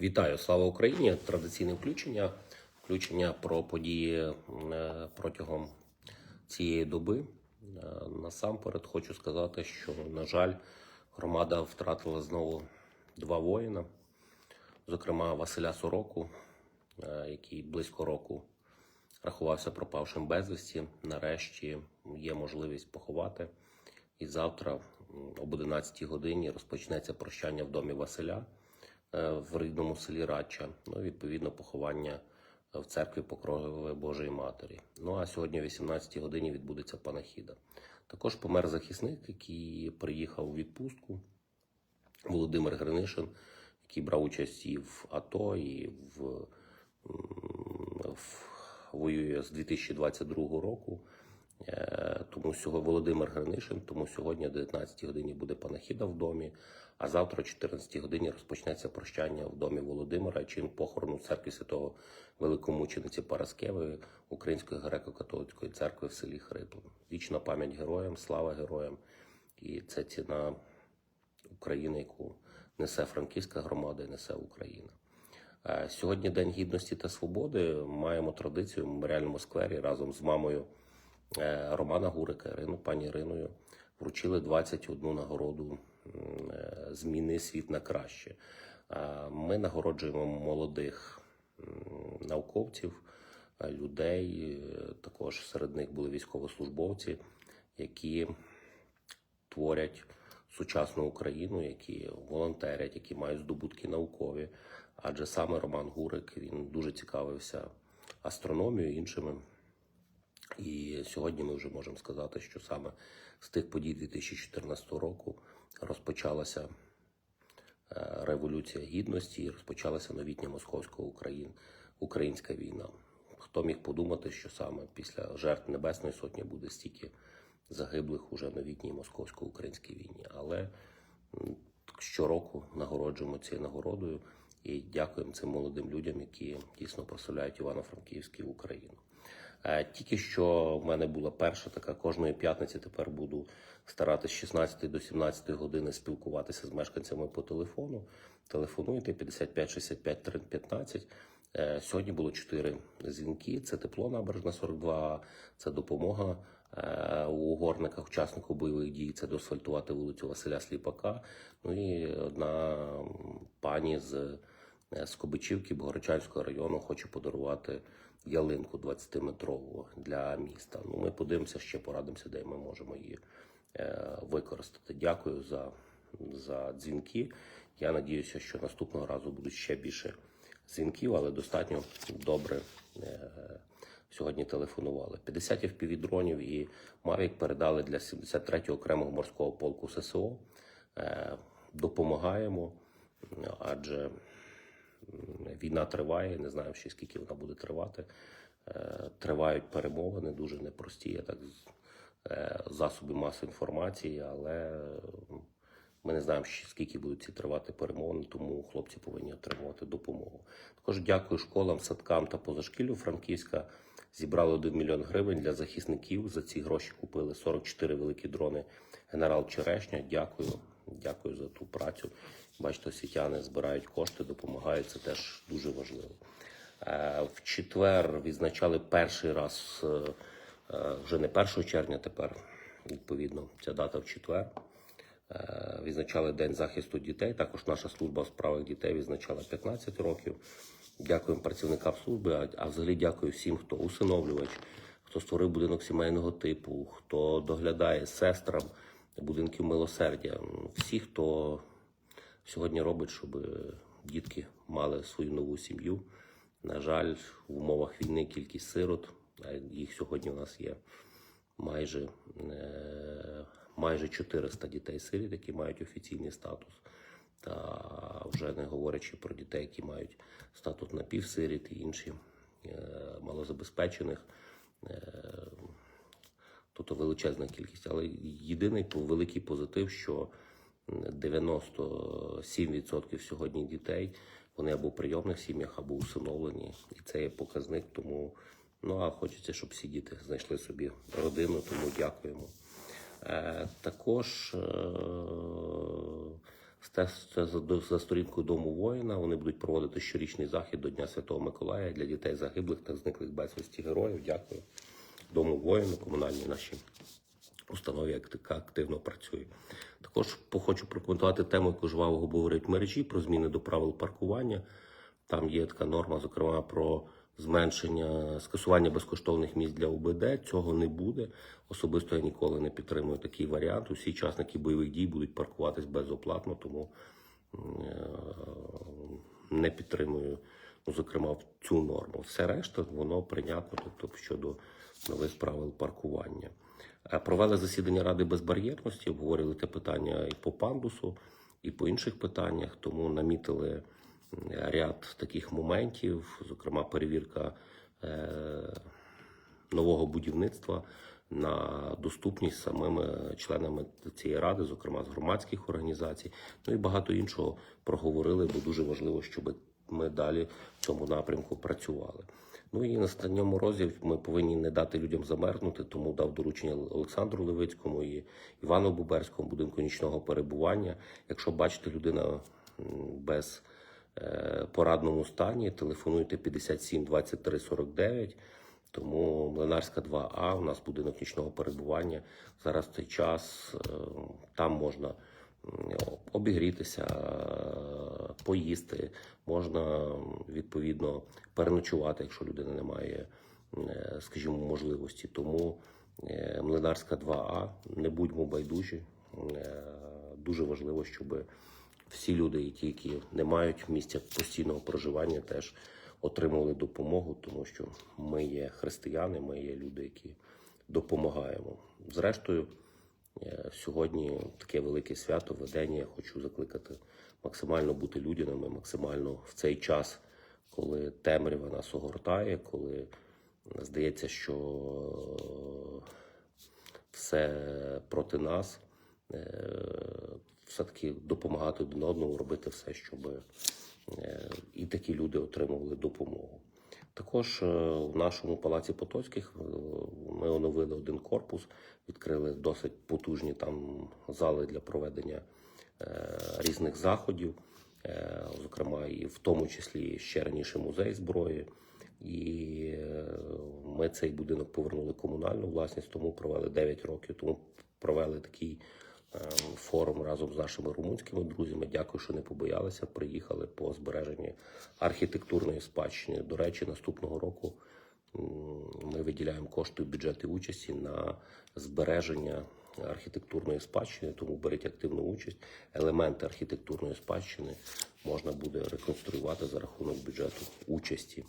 Вітаю, слава Україні! Традиційне включення. Включення про події е, протягом цієї доби. Е, Насамперед хочу сказати, що, на жаль, громада втратила знову два воїна, зокрема Василя Сороку, е, який близько року рахувався пропавшим безвісті. Нарешті є можливість поховати. І завтра об 11 годині розпочнеться прощання в домі Василя в рідному селі Радча. Ну, відповідно, поховання в церкві Покрови Божої Матері. Ну а сьогодні о 18 годині відбудеться панахіда. Також помер захисник, який приїхав у відпустку. Володимир Гринишин, який брав участь і в АТО, і в, в воює з 2022 року. Е, Тому сьогодні Володимир Гринишин, тому сьогодні о 19 годині буде панахіда в домі, а завтра о 14 годині розпочнеться прощання в домі Володимира, чин похорону в церкві святого великомучениці Параскевої Української греко-католицької церкви в селі Хриплин. Вічна пам'ять героям, слава героям. І це ціна України, яку несе франківська громада і несе Україна. Е, Сьогодні День гідності та свободи. Маємо традицію в меморіальному сквері разом з мамою Романа Гурика, Ірину, пані Іриною, вручили 21 нагороду е, зміни світ на краще. Е, Ми нагороджуємо молодих науковців, е, людей. е, Також серед них були військовослужбовці, які творять сучасну Україну, які волонтерять, які мають здобутки наукові. Адже саме Роман Гурик він дуже цікавився астрономією іншими. І сьогодні ми вже можемо сказати, що саме з тих подій 2014 року розпочалася е, революція гідності розпочалася новітня московська Україн, українська війна. Хто міг подумати, що саме після жертв Небесної Сотні буде стільки загиблих уже новітній московсько-українській війні. Але щороку нагороджуємо цією нагородою і дякуємо цим молодим людям, які дійсно прославляють Івано-Франківський Україну. Е, Тільки що в мене була перша така кожної п'ятниці. Тепер буду старатися з 16 до 17 години спілкуватися з мешканцями по телефону. Телефонуйте 55 65 15. Е, Сьогодні було чотири дзвінки. Це тепло набережна 42, це допомога е, у горниках, учаснику бойових дій. Це доасфальтувати вулицю Василя Сліпака. Ну і одна пані з е, Скобичівки Богородчанського району хоче подарувати ялинку 20-метрову для міста. Ну, ми подивимося, ще порадимося, де ми можемо її е, використати. Дякую за, за дзвінки. Я надіюся, що наступного разу будуть ще більше дзвінків, але достатньо добре е, сьогодні телефонували. 50 FPV-дронів і Мавік передали для 73-го окремого морського полку ССО. Е, допомагаємо, адже війна триває, не знаю ще скільки вона буде тривати. Е, Тривають перемовини, дуже непрості. Я так засоби масової інформації, але ми не знаємо, скільки будуть ці тривати перемовини, тому хлопці повинні отримувати допомогу. Також дякую школам, садкам та позашкіллю Франківська. Зібрали 1 мільйон гривень для захисників. За ці гроші купили 44 великі дрони. Генерал Черешня. Дякую, дякую за ту працю. Бачите, освітяни збирають кошти, допомагають. Це теж дуже важливо. Е, В четвер відзначали перший раз, е, е, вже не 1 червня, тепер відповідно ця дата в четвер. Відзначали День захисту дітей. Також наша служба у справах дітей відзначала 15 років. Дякуємо працівникам служби, а взагалі дякую всім, хто усиновлювач, хто створив будинок сімейного типу, хто доглядає сестрам будинків милосердя. Всі, хто сьогодні робить, щоб дітки мали свою нову сім'ю. На жаль, в умовах війни кількість сирот, а їх сьогодні у нас є майже, е, майже 400 дітей-сиріт, які мають офіційний статус. Та вже не говорячи про дітей, які мають статус напівсиріт і інші е, малозабезпечених. Е, Тобто величезна кількість. Але єдиний великий позитив, що м, 97% сьогодні дітей вони або в прийомних сім'ях, або усиновлені. І це є показник. Тому ну а хочеться, щоб всі діти знайшли собі родину, тому дякуємо. Е, також е, за- сторінкою Дому воїна. Вони будуть проводити щорічний захід до Дня Святого Миколая для дітей загиблих та зниклих безвісті героїв. Дякую. Дому воїну, комунальній нашій установі, яка активно працює. Також хочу прокоментувати тему, яку жваво говорять мережі про зміни до правил паркування. Там є така норма, зокрема, про зменшення скасування безкоштовних місць для ОБД. Цього не буде. Особисто я ніколи не підтримую такий варіант. Усі учасники бойових дій будуть паркуватись безоплатно, тому е, не підтримую, ну, зокрема, цю норму. Все решта воно прийнятно, тобто щодо нових правил паркування. Е, Провели засідання Ради безбар'єрності, обговорили те питання і по пандусу, і по інших питаннях, тому намітили ряд таких моментів, зокрема, перевірка е, нового будівництва на доступність самими членами цієї ради, зокрема з громадських організацій, ну і багато іншого проговорили, бо дуже важливо, щоб ми далі в цьому напрямку працювали. Ну і на останньому розі ми повинні не дати людям замерзнути, тому дав доручення Олександру Левицькому і Івану Буберському будинку нічного перебування. Якщо бачите людина без порадному стані, телефонуйте 57 23 49. Тому Млинарська 2А, у нас будинок нічного перебування. Зараз цей час е, там можна обігрітися, е, поїсти, можна відповідно переночувати, якщо людина не має, е, скажімо, можливості. Тому е, Млинарська 2А, не будьмо байдужі. Е, Дуже важливо, щоб всі люди, і ті, які не мають місця постійного проживання, теж отримували допомогу, тому що ми є християни, ми є люди, які допомагаємо. Зрештою, е, сьогодні таке велике свято, ведення. Я хочу закликати максимально бути людяними, максимально в цей час, коли темрява нас огортає, коли здається, що все проти нас. Все-таки допомагати один одному, робити все, щоб е, і такі люди отримували допомогу. Також е, в нашому палаці Потоцьких е, ми оновили один корпус, відкрили досить потужні там зали для проведення різних заходів, зокрема, і в тому числі ще раніше музей зброї. І ми цей будинок повернули комунальну власність, тому провели 9 років. Тому провели такий форум разом з нашими румунськими друзями. Дякую, що не побоялися. Приїхали по збереженні архітектурної спадщини. До речі, наступного року ми виділяємо кошти в бюджеті участі на збереження архітектурної спадщини, тому беріть активну участь. Елементи архітектурної спадщини можна буде реконструювати за рахунок бюджету участі.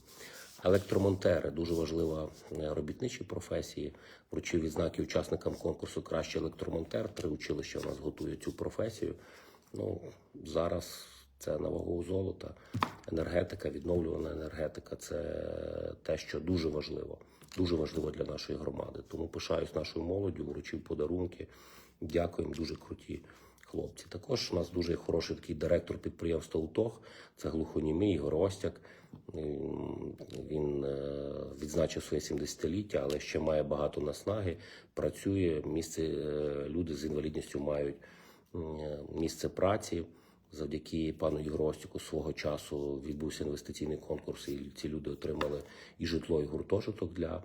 Електромонтери дуже важлива е, робітничі професії. Вручив відзнаки учасникам конкурсу Кращий електромонтер. Три училища у нас готують цю професію. Ну зараз це на вагу золота, енергетика, відновлювана енергетика це те, що дуже важливо, дуже важливо для нашої громади. Тому пишаюсь нашою молоддю, вручив подарунки. Дякуємо, дуже круті хлопці. Також у нас дуже хороший такий директор підприємства УТОГ, це глухонімий Ігор Остяк. Він е, відзначив своє 70-ліття, але ще має багато наснаги. Працює місце. е, Люди з інвалідністю мають е, місце праці. Завдяки пану Євростіку свого часу відбувся інвестиційний конкурс, і ці люди отримали і житло, і гуртожиток для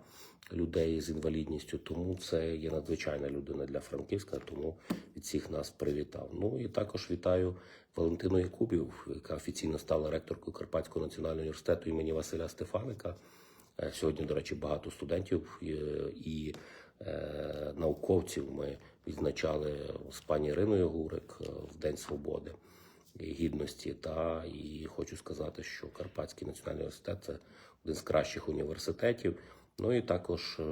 людей з інвалідністю. Тому це є надзвичайна людина для Франківська. Тому від всіх нас привітав. Ну і також вітаю Валентину Якубів, яка офіційно стала ректоркою Карпатського національного університету імені Василя Стефаника. Е, Сьогодні, до речі, багато студентів е, і е, науковців ми відзначали з пані Іриною Гурик в День Свободи гідності. Та і хочу сказати, що Карпатський національний університет це один з кращих університетів. Ну і також е,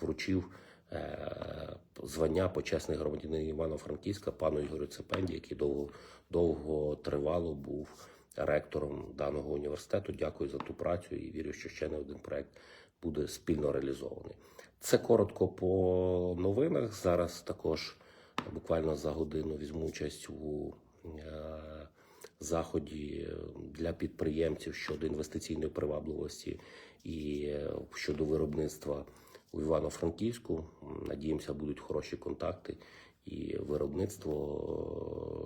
вручив е, звання почесний громадянин Івано-Франківська пану Ігорю Цепенді, який довго довго тривало був ректором даного університету. Дякую за ту працю і вірю, що ще не один проект буде спільно реалізований. Це коротко по новинах. Зараз також буквально за годину візьму участь у е, заході для підприємців щодо інвестиційної привабливості і е, щодо виробництва у Івано-Франківську. Надіємося, будуть хороші контакти і виробництво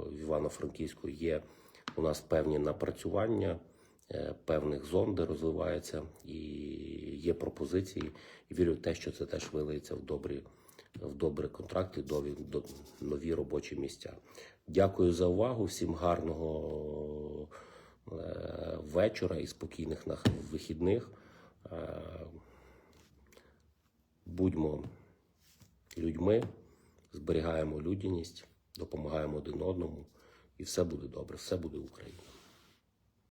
е, в Івано-Франківську є у нас певні напрацювання, е, певних зон, де розвивається, і є пропозиції. І вірю в те, що це теж вилиється в добрі, в добрі контракти, до, нові робочі місця. Дякую за увагу. Всім гарного е, вечора і спокійних нах- вихідних. Е, Будьмо людьми, зберігаємо людяність, допомагаємо один одному, і все буде добре, все буде Україна.